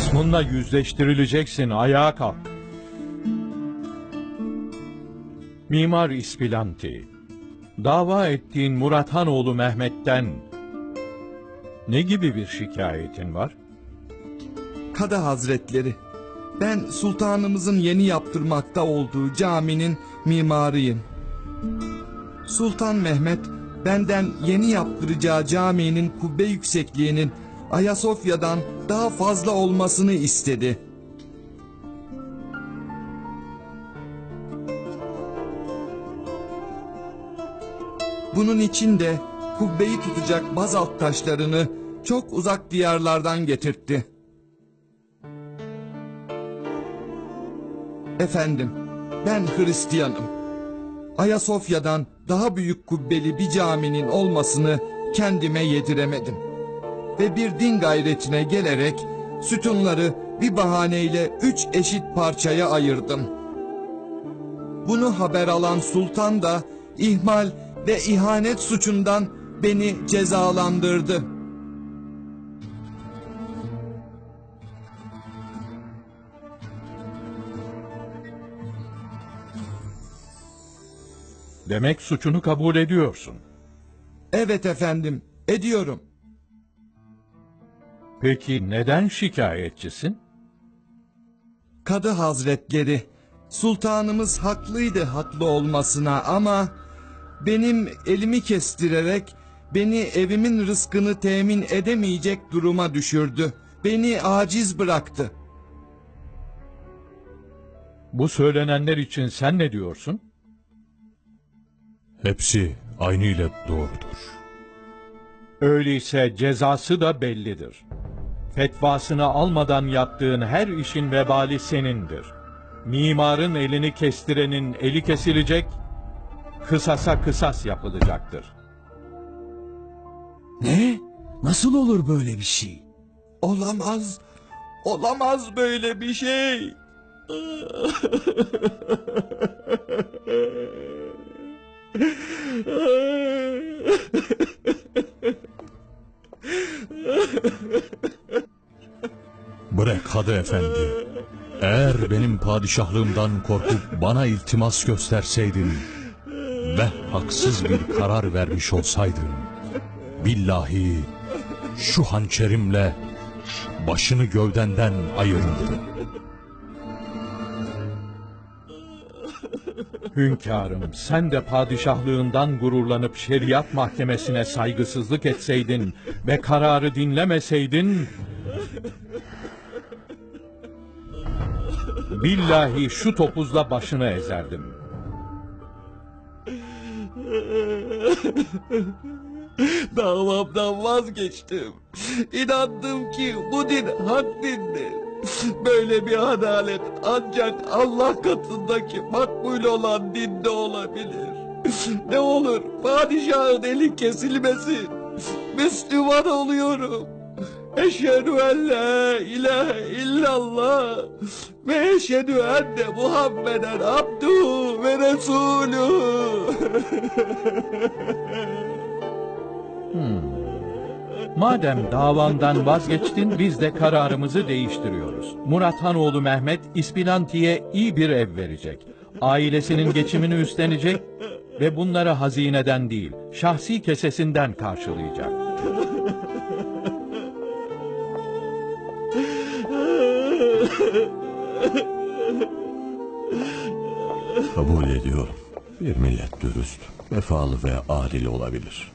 Kısmınla yüzleştirileceksin, ayağa kalk. Mimar İspilanti, dava ettiğin Murat Hanoğlu Mehmet'ten ne gibi bir şikayetin var? Kadı Hazretleri, ben sultanımızın yeni yaptırmakta olduğu caminin mimarıyım. Sultan Mehmet benden yeni yaptıracağı caminin kubbe yüksekliğinin Ayasofya'dan daha fazla olmasını istedi. Bunun için de kubbeyi tutacak bazalt taşlarını çok uzak diyarlardan getirtti. Efendim, ben Hristiyanım. Ayasofya'dan daha büyük kubbeli bir caminin olmasını kendime yediremedim. Ve bir din gayretine gelerek sütunları bir bahaneyle üç eşit parçaya ayırdım. Bunu haber alan sultan da ihmal ve ihanet suçundan beni cezalandırdı. Demek suçunu kabul ediyorsun. Evet efendim, ediyorum. Peki neden şikayetçisin? Kadı Hazretleri, sultanımız haklıydı haklı olmasına ama benim elimi kestirerek beni evimin rızkını temin edemeyecek duruma düşürdü. Beni aciz bıraktı. Bu söylenenler için sen ne diyorsun? Hepsi aynı ile doğrudur. Öyleyse cezası da bellidir. Fetvasını almadan yaptığın her işin vebali senindir. Mimarın elini kestirenin eli kesilecek, kısasa kısas yapılacaktır. Ne? Nasıl olur böyle bir şey? Olamaz, olamaz böyle bir şey. Bre Kadı Efendi. Eğer benim padişahlığımdan korkup bana iltimas gösterseydin ve haksız bir karar vermiş olsaydın billahi şu hançerimle başını gövdenden ayırırdım. Hünkârım, sen de padişahlığından gururlanıp şeriat mahkemesine saygısızlık etseydin ve kararı dinlemeseydin... Billahi şu topuzla başını ezerdim. Davamdan vazgeçtim. İnandım ki bu din hak dindir. Böyle bir adalet ancak Allah katındaki makbul olan dinde olabilir. Ne olur padişahın eli kesilmesin. Müslüman oluyorum. Eşhedü en la ilahe illallah ve eşhedü enne Muhammeden abduhu ve resuluhu. Madem davandan vazgeçtin biz de kararımızı değiştiriyoruz. Murat Hanoğlu Mehmet İspilanti'ye iyi bir ev verecek. Ailesinin geçimini üstlenecek ve bunları hazineden değil şahsi kesesinden karşılayacak. Kabul ediyorum. Bir millet dürüst, vefalı ve adil olabilir.